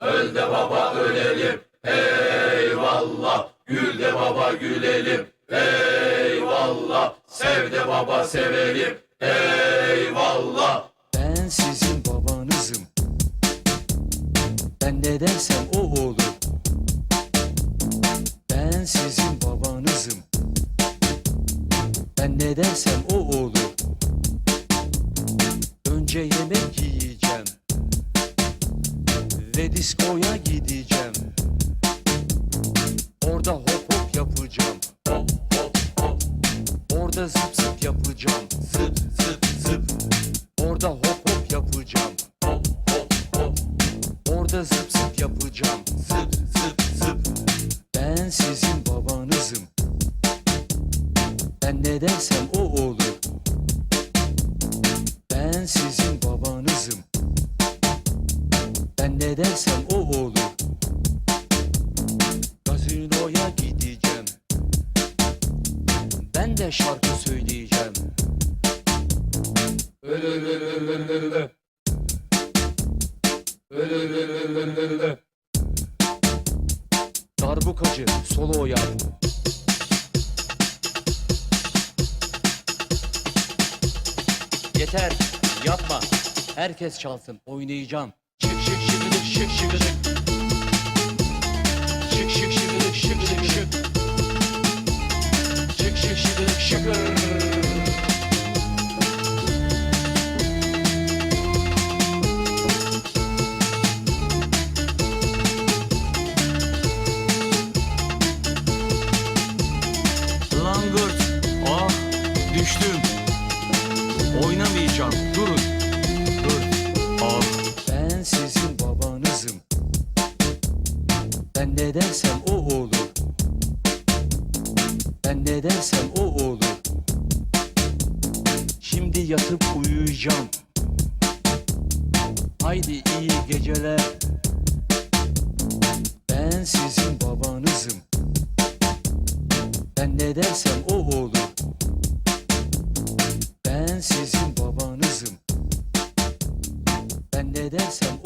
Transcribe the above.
Öl de baba ölelim. Eyvallah. Gül de baba gülelim. Eyvallah. Sev de baba sevelim. Eyvallah. Ben sizin babanızım. Ben ne dersem o olur. Ben sizin babanızım. Ben ne dersem o olur. Önce yemek yiyeceğim. Diskoya gideceğim. Orada hop hop yapacağım. Hop hop hop. Orada zıp zıp yapacağım. Zıp zıp zıp. Orada hop hop yapacağım. Hop hop hop. Orada zıp zıp yapacağım. Zıp zıp zıp. Ben sizin babanızım. Ben ne dersem o olur. Ben sizin ne dersem o olur. Gazinoya gideceğim. Ben de şarkı söyleyeceğim. Darbukacı solo yap. Yeter yapma. Herkes çalsın oynayacağım. Şık. Langırt. Ah düştüm. Oynamayacağım. Durun. Ben ne dersem o olur. Ben ne dersem o olur. Şimdi yatıp uyuyacağım. Haydi iyi geceler. Ben sizin babanızım. Ben ne dersem o olur. Ben sizin babanızım. Ben ne dersem